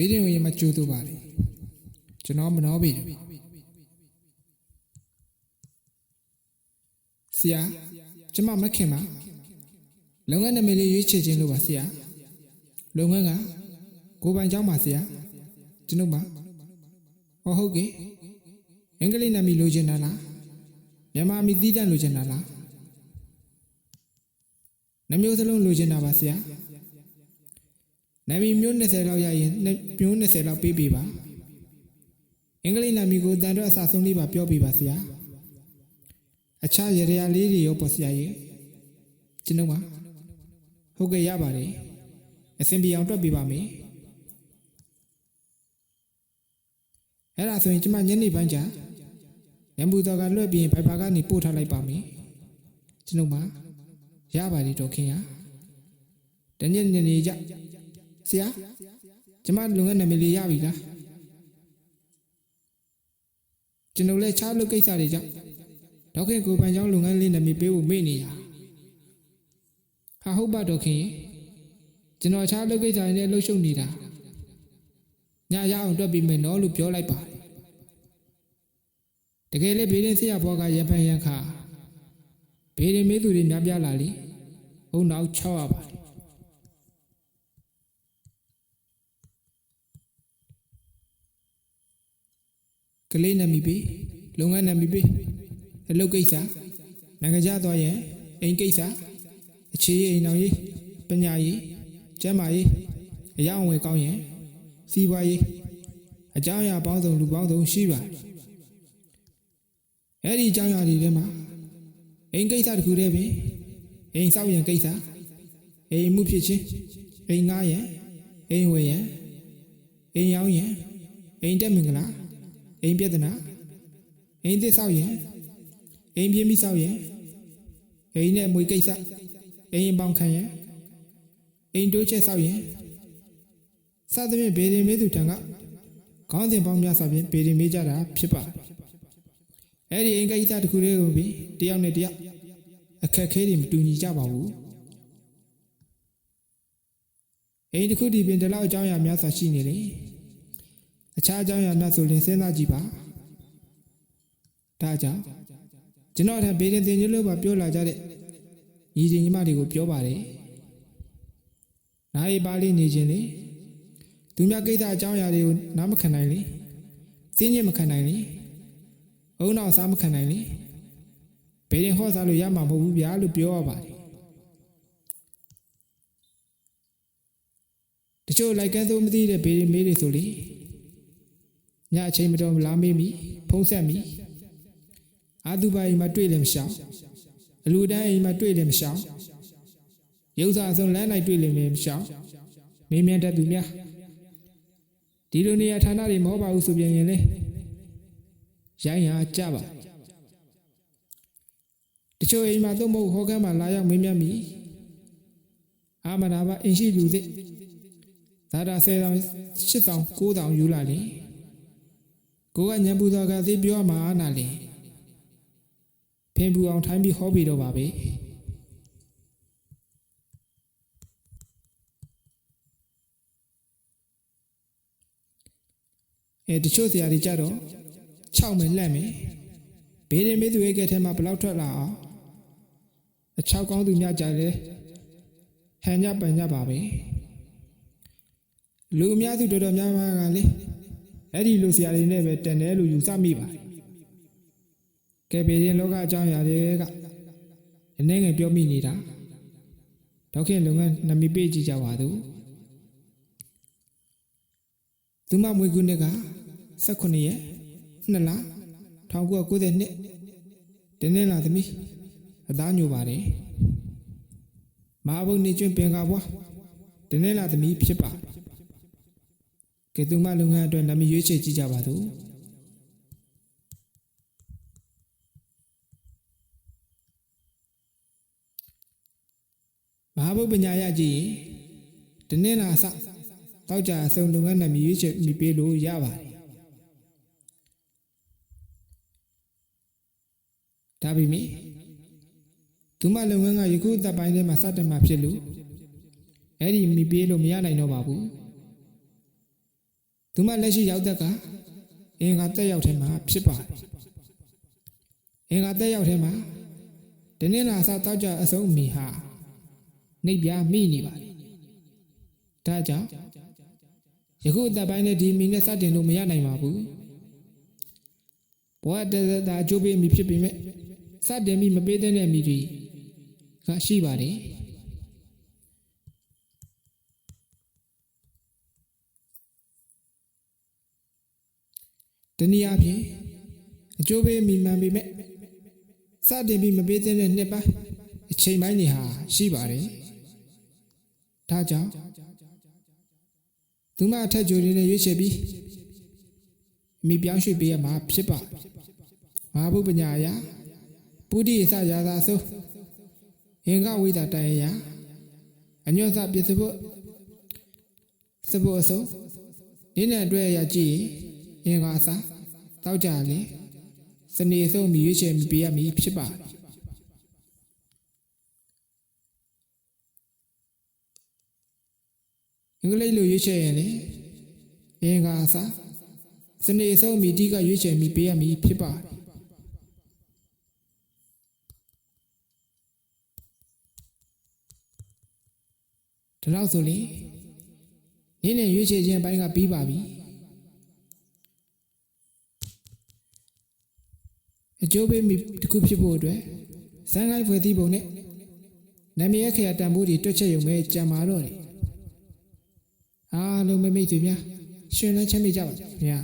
ဘေးရင်ဝင်မှာကြိုးတူပါလေကျွန်တော်မနှောပြီဆရာကျမမခင်ပါလုပ်ငန်းနာမည်လေးရွေးချယ်ခြင်းလို့ပါဆရာလုပ်ငန်းကကိုပိုင်เจ้าပါဆရာကျွန်ုပ်ပါဟောဟုတ်ကဲ့အင်္ဂလိပ်နာမည်လိုချင်တာလားမြန်မာမီသီးတန့်လိုချင်တာလားနှမျိုးစလုံးလိုချင်တာပါဆရာ နာမည်မျိုး20လောက်ရရင်နှစ်မျိုး20လောက်ပေးပေးပါအင်္ဂလိပ်နာမည်ကိုတန်တော့အစာဆုံးလေးပါပြောပြပါဆရာအခြားရရလေးတွေရောပေါ့ဆရာကြီးကျွန်တော်ပါဟုတ်ကဲ့ရပါတယ်အဆင်ပြေအောင်တွက်ပေးပါမယ်အဲ့ဒါဆိုရင်ကျမညနေပိုင်းကျရံပူတော်ကလွှတ်ပြီးဘိုင်ဘာကနေပို့ထားလိုက်ပါမယ်ကျွန်တော်ပါရပါတယ်တော်ခင်ရတညညနေကြ ဆရာကျမလုပ်ငန်းနာမည်လေးရပြီလားကျွန်တော်လည်းချားလုပ်ကိစ္စတွေကြောင့်ဒေါက်ခင်ကိုပိုင်ကျောင်းလုပ်ငန်းလေးနာမည်ပေးဖို့မေ့နေရဟာဟုတ်ပါဒေါက်ခင်ရေကျွန်တော်ချားလုပ်ကိစ္စတွေနဲ့လှုပ်ရှုပ်နေတာညရအောင်တွက်ပြီးမယ်နော်လို့ပြောလိုက်ပါတယ်တကယ်လေဘေးရင်ဆရာဘောကရံဖန်ရံခါဘေးရင်မေးသူတွေများပြားလာလေဘုံနောက်6ရပါ ကလေးနာမည်ပေးလုပ်ငန်းနာမည်ပေးအလုပ်ကိစ္စနိုင်ငံခြားသွားရင်အိမ်ကိစ္စအခြေရေးအိမ်အောင်ရေးပညာရေးကျန်းမာရေးအရာအဝယ်ကောင်းရင်စီးပွားရေးအကြောင်းအရာပေါင်းစုံလူပေါင်းစုံရှိပါတယ်အဲ့ဒီအကြောင်းအရာတွေထဲမှာအိမ်ကိစ္စတစ်ခုတည်းပင်အိမ်ဆောက်ရန်ကိစ္စအိမ်မှုဖြစ်ချင်းအိမ်ငားရန်အိမ်ဝယ်ရန်အိမ်ရောင်းရန်အိမ်တက်မင်္ဂလာ အိမ်ပြဿနာအိမ်သစ်ဆောက်ရင်အိမ်ပြင်းပြီးဆောက်ရင်အိမ်နဲ့မွေကိစ္စအိမ်ပေါင်ခံရင်အိမ်တိုးချက်ဆောက်ရင်စသဖြင့်ဘေရင်မေးသူထံကခေါင်းစဉ်ပေါင်းများစွာဖြင့်ဘေရင်မေးကြတာဖြစ်ပါတယ်အဲ့ဒီအိမ်ကိစ္စတစ်ခုတည်းကိုပြီးတယောက်နဲ့တယောက်အခက်ခဲတွေမတူညီကြပါဘူးအိမ်တစ်ခုဒီပင်ဒီလောက်အကြောင်းအရာများစွာရှိနေလေ အခြားအကြောင်းအရာများဆိုရင်စဉ်းစားကြည့်ပါဒါကြောင့်ကျွန်တော်ထံဘေးရင်တင်ကြီးလို့ပါပြောလာကြတဲ့ညီချင်းညီမတွေကိုပြောပါတယ်နားရီပါလေးနေခြင်းလေသူများကိစ္စအကြောင်းအရာတွေကိုနားမခံနိုင်လေစဉ်းညစ်မခံနိုင်လေအုံနောက်စားမခံနိုင်လေဘေးရင်ဟောစားလို့ရမှာမဟုတ်ဘူးဗျာလို့ပြောရပါတယ်တချို့လိုက်ကန်းသိုးမသိတဲ့ဘေးရင်မေးတွေဆိုလေ ညအချိန်မတော်လာမေးမိဖုံးဆက်မိအာသူပါအိမ်မှာတွေ့လည်းမရှောင်အလူတန်းအိမ်မှာတွေ့လည်းမရှောင်ရုပ်စာအစုံလမ်းလိုက်တွေ့လည်းမရှောင်မင်းမြန်တတ်သူများဒီလိုနေရာဌာနတွေမဟုတ်ပါဘူးဆိုပြန်ရင်လေရိုင်းရကြပါတချို့အိမ်မှာသုံးဖို့ဟောကမ်းမှာလာရောက်မင်းမြတ်မိအာမနာပါအင်ရှိလူသစ်သာတာဆယ်တောင်ရှစ်တောင်ကိုးတောင်ယူလာလေ ကိုကညံပူတော်ကသိပြောမှာနာလေဖင်ပူအောင်ထိုင်းပြီးဟောပြီးတော့ပါပဲအဲတချို့ဆရာတွေကြတော့6မယ်လက်မယ်ဘေးရင်မေးသူရဲ့ကဲထဲမှာဘလောက်ထွက်လာအောင်အချောက်ကောင်းသူများကြတယ်ဟန်ညပန်ညပါပဲလူအများစုတော်တော်များများကလေ အဲ့ဒီလိုဆရာတွေနဲ့ပဲတန်တယ်လို့ယူဆမိပါတယ်။ကဲပေရင်လောကအကြောင်းအရာတွေကအနေငယ်ပြောမိနေတာဒေါက်ခင်လုပ်ငန်းနမီပေးကြည့်ကြပါသူ။သူမမွေးခုနှစ်က18ရက်2လ1990နှစ်တင်းနေလာသမီးအသားညိုပါတယ်။မဟာဘုံနေကျွန်းပင်ကဘွားတင်းနေလာသမီးဖြစ်ပါတယ် ကဲသူမလုပ်ငန်းအတွက်နာမည်ရွေးချယ်ကြည့်ကြပါစို့မဟာဘုပ္ပညာရကြည့်ရင်ဒီနေ့လာစတောက်ကြအစုံလုပ်ငန်းနာမည်ရွေးချယ်မိပေးလို့ရပါတယ်ဒါပေမဲ့သူမလုပ်ငန်းကယခုအသက်ပိုင်းထဲမှာစတင်မှာဖြစ်လို့အဲ့ဒီမိပေးလို့မရနိုင်တော့ပါဘူး သူမလက်ရှိရောက်သက်ကအင်္ဂါတက်ရောက်ထဲမှာဖြစ်ပါတယ်အင်္ဂါတက်ရောက်ထဲမှာတနင်္လာစတောက်ကြအဆုံးမိဟာနှိပ်ပြမိနေပါတယ်ဒါကြောင့်ယခုအသက်ပိုင်းနဲ့ဒီမိနဲ့စတင်လို့မရနိုင်ပါဘူးဘဝတသက်တာအကျိုးပေးမိဖြစ်ပေမဲ့စတင်ပြီးမပေးတဲ့မိတွေကရှိပါတယ် တနည်းအားဖြင့်အကျိုးပေးမိမှန်ပေမဲ့စတင်ပြီးမပေးတဲ့နှစ်ပိုင်းအချိန်ပိုင်းတွေဟာရှိပါတယ်ဒါကြောင့်သူမအထက်ကြိုတွေနဲ့ရွေးချယ်ပြီးအမိပြောင်းရွှေ့ပေးရမှာဖြစ်ပါမဟာဘုပညာယပုဒိအစရာသာဆိုအင်္ဂဝိဒတန်ယအညောသပစ္စဘုစဘုအစုံဒီနဲ့အတွက်ရကြည့်ရင် အင်္ဂါစာတောက်ကြလေစနေဆုံးမြရွေးချယ်မိပေးရမည်ဖြစ်ပါအင်္ဂလိပ်လိုရွေးချယ်ရင်လေအင်္ဂါစာစနေဆုံးမိတိကရွေးချယ်မိပေးရမည်ဖြစ်ပါတယ်ဒါတော့ဆိုရင်နင်းနဲ့ရွေးချယ်ခြင်းအပိုင်းကပြီးပါပြီ အကျိုးပေးမိတစ်ခုဖြစ်ဖို့အတွက်ဇန်လိုက်ဖွဲ့သီးပုံနဲ့နာမည်အခရာတန်ဖိုးတွေတွက်ချက်ရုံပဲကြံပါတော့တယ်အားလုံးမမိတ်ဆွေများရှင်လန်းချမ်းမြေ့ကြပါခင်ဗျာ